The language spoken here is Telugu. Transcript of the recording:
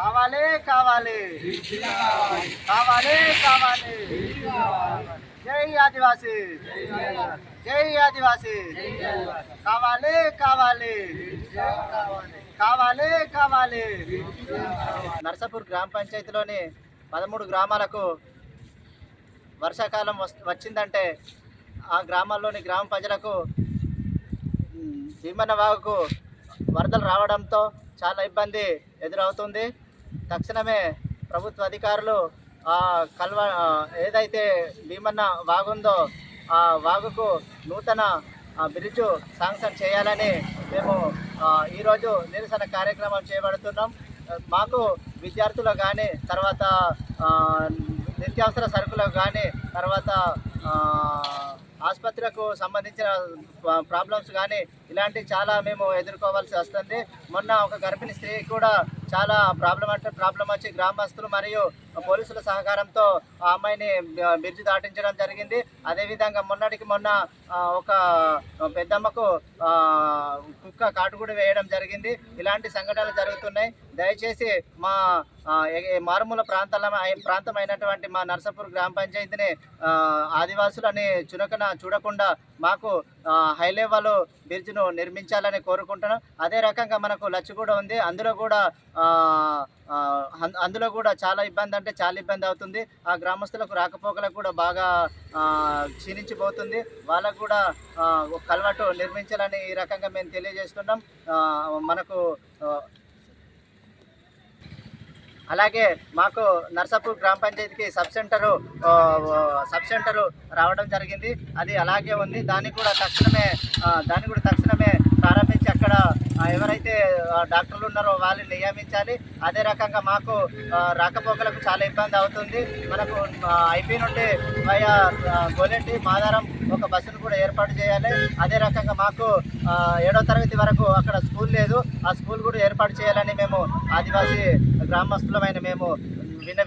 కావాలి కావాలి. కావాలి కావాలి. జై ఆదివాసి. జై ఆదివాసి. కావాలి కావాలి. కావాలి కావాలి. నర్సాపూర్ గ్రామ పంచాయతీలోని పదమూడు గ్రామాలకు వర్షాకాలం వస్- వచ్చిందంటే ఆ గ్రామాల్లోని గ్రామ ప్రజలకు భీమన్న వాగుకు వరదలు రావడంతో చాలా ఇబ్బంది ఎదురవుతుంది. తక్షణమే ప్రభుత్వ అధికారులు ఆ కల్వ ఏదైతే భీమన్న వాగుందో ఆ వాగుకు నూతన బ్రిడ్జు శాంక్షన్ చేయాలని మేము ఈరోజు నిరసన కార్యక్రమం చేపడుతున్నాం. మాకు విద్యార్థులు కానీ తర్వాత నిత్యావసర సరుకులకు కానీ తర్వాత ఆసుపత్రులకు సంబంధించిన ప్రాబ్లమ్స్ కానీ ఇలాంటివి చాలా మేము ఎదుర్కోవాల్సి వస్తుంది. మొన్న ఒక గర్భిణీ స్త్రీ కూడా చాలా ప్రాబ్లం అంటే ప్రాబ్లం వచ్చి గ్రామస్తులు మరియు పోలీసుల సహకారంతో ఆ అమ్మాయిని బ- బ్రిడ్జ్ దాటించడం జరిగింది. అదేవిధంగా మొన్నటికి మొన్న ఒక పెద్దమ్మకు కుక్క కాటుగుడి వేయడం జరిగింది. ఇలాంటి సంఘటనలు జరుగుతున్నాయి. దయచేసి మా మారుమూల ప్రాంతాల ప్రాంతం అయినటువంటి మా నర్సాపూర్ గ్రామ పంచాయతీని ఆదివాసులని చునకన చూడకుండా మాకు ఆ, హై లెవెల్ బ్రిడ్జ్ను నిర్మించాలని కోరుకుంటున్నాం. అదే రకంగా మనకు లచ్చిగూడ ఉంది. అందులో కూడా అందులో కూడా చాలా ఇబ్బంది అంటే చాలా ఇబ్బంది అవుతుంది. ఆ గ్రామస్తులకు రాకపోకలకు కూడా బాగా క్షీణించిపోతుంది. వాళ్ళకు కూడా ఆ, ఒక నిర్మించాలని ఈ రకంగా మేము తెలియజేస్తున్నాం. మనకు అలాగే మాకు నర్సాపూర్ గ్రామ పంచాయతీకి సబ్ సెంటరు సబ్ సెంటరు రావడం జరిగింది. అది అలాగే ఉంది. దాన్ని కూడా తక్షణమే దాన్ని కూడా తక్షణమే ప్రారంభ అక్కడ ఆ, ఎవరైతే ఆ, డాక్టర్లు ఉన్నారో వాళ్ళని నియమించాలి. అదే రకంగా మాకు రాకపోకలకు చాలా ఇబ్బంది అవుతుంది. మనకు ఐపీ నుండి వయా ఆ, మాదారం ఒక బస్సును కూడా ఏర్పాటు చేయాలి. అదే రకంగా మాకు ఏడో తరగతి వరకు అక్కడ స్కూల్ లేదు. ఆ స్కూల్ కూడా ఏర్పాటు చేయాలని మేము ఆదివాసీ గ్రామస్తులమైన మేము విన్న